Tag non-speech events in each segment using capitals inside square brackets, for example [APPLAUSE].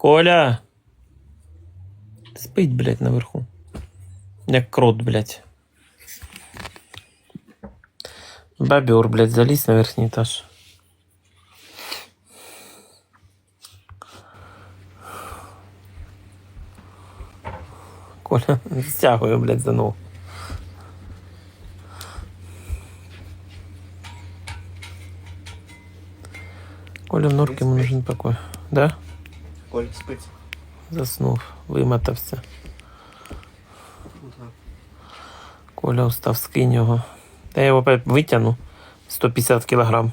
Коля! Спить, блядь, наверху. Як крот, блядь. Бобер, блядь, заліз на верхній етаж. Коля [LAUGHS] стягує, блядь, за ногу. Коля в норке ему нужен покой. Да? Коль, спить. Заснув, вимотався. Коля устав, скинь його. Та я його витягну 150 кілограм.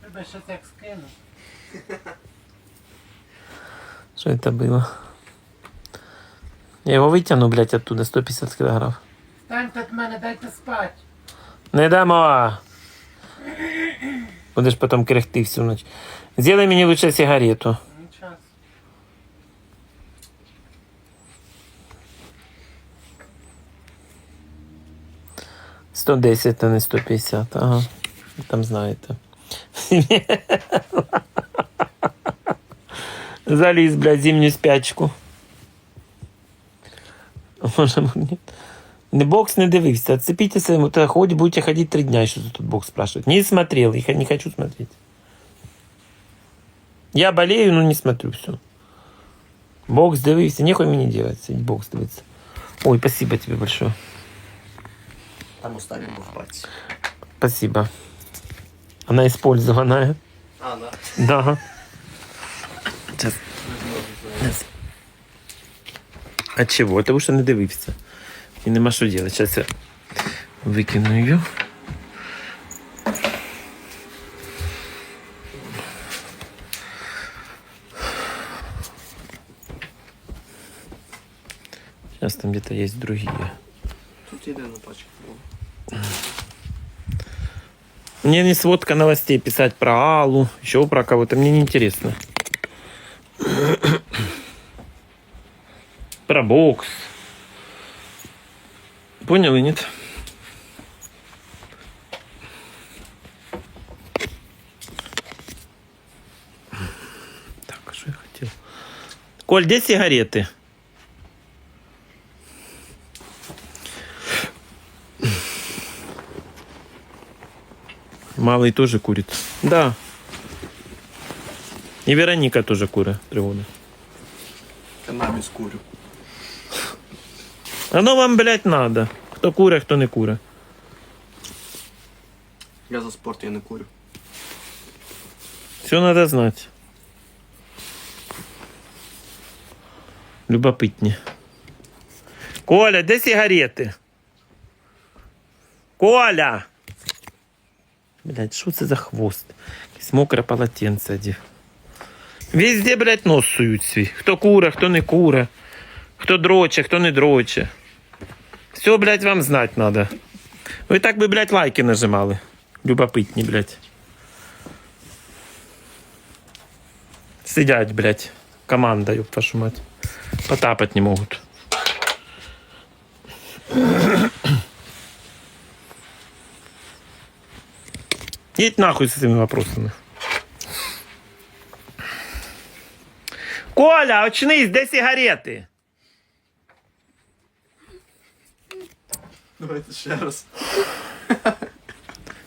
Тебе ще так скину. Що це було? Я його витягну, блядь, оттуда 150 кілограм. Станьте від мене, дайте спать. Не дамо. Будеш потім кряхти всю ніч. Сделай мені лучше сигарету. 110, а не 150. Ага. Там знаєте. [LAUGHS] Заліз, блядь, зимню спячку. Може, мені- Не бокс не дивився. Отцепитесь, вот, а хоть будете ходить три дня, что тут бокс спрашивает. Не смотрел, их не хочу смотреть. Я болею, но не смотрю все. Бокс дивився, нехуй мені делать, сидеть бокс дивиться. Ой, спасибо тебе большое. Там останній був пальці. Спасибо. Она использованная. А, да. Да. Сейчас. А чего? Тому що не дивився. І нема що робити. Зараз я викину її. Сейчас там где-то есть другие. Тут. Мне не сводка новостей писать про Аллу, еще про кого-то. Мне не интересно. [COUGHS] Про бокс. Понял и нет? Так, а что я хотел? Коль, где сигареты? Малый тоже курит. Да. И Вероника тоже курит приводит. Канабіс курю. Оно вам, блядь, надо. Кто курит, кто не курит. Я за спорт я не курю. Все надо знать. Любопытні. Коля, де сигарети? Коля! Блядь, що це за хвост? Якесь мокре полотенце одів. Везде, блядь, нос сують свій. Хто куре, хто не куре. Хто дроче, хто не дроче. Все, блядь, вам знать надо. Ви так би, блядь, лайки нажимали. Любопитні, блядь. Сидять, блядь. Команда, ёб вашу мать. Потапать не могут. Едь нахуй с этими вопросами. Коля, очнись, де сигарети? Давайте ще раз.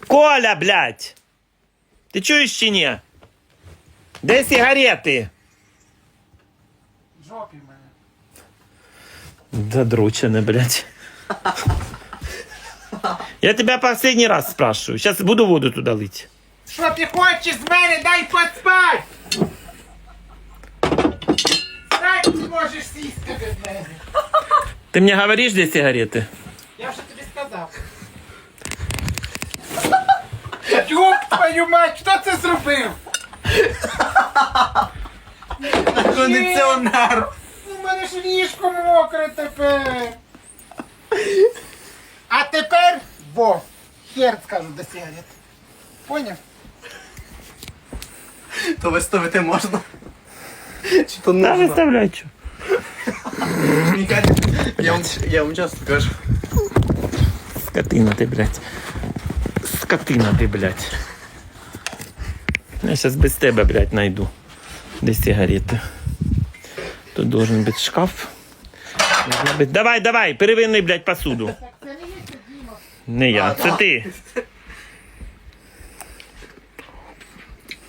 Коля, блядь! Ти чуєш чи ні? Де сигарети? В жопі в мене. Додручены, блядь. [LAUGHS] Я тебя последний раз спрашиваю. Сейчас буду воду туда лить. Що ти хочеш з мене? Дай поспать! Так ти можеш сісти без мене. Ты мне говоришь, где сигареты? Я вже тобі сказав. Ёб твою мать, хто це зробив? Кондиціонер! У мене ж ліжко мокре тепер. А тепер во. Хер скажу до сигарет. Поняв? То виставити можна. Чи то Да, нужно? выставляй, что. Мені кажуть, я вам, я вам часто кажу. Скотина ты, блядь. Скотина ты, блядь. Я сейчас без тебя, блядь, найду. Где сигареты? Тут должен бути шкаф. Должна бути- Давай, давай, перевини, блядь, посуду. Не я, це ти.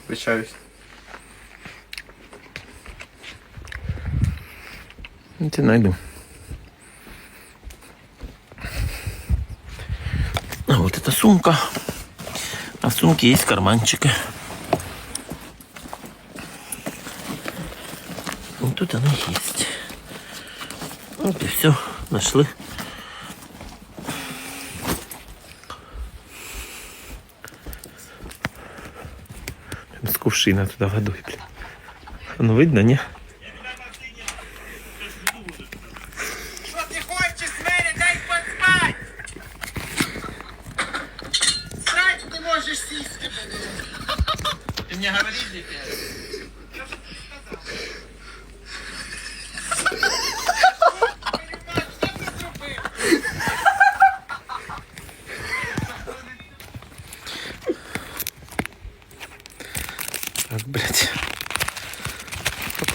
Вибачаюсь. Ну, Ти найду. А вот эта сумка. А в сумке есть карманчики. Вот тут она есть. Вот и все. Нашли. С кувшина туда водой, блин. Ну видно, ні? Що ти хочеш з мене? Дай поспать! Срать не можеш сісти. Ты мне говоришь, дитя?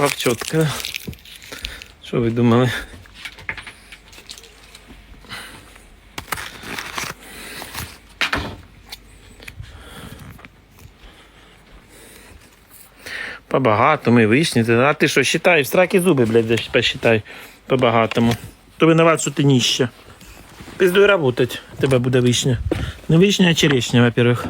Попав чітко. Що ви думали? По-багатому і вишні. А ти що, считай, в сраки зуби, блядь, посчитай. По-багатому. То виноват, що ти ніща. Пиздуй работать, тебе буде вишня. Не вишня, а черешня, во-первых.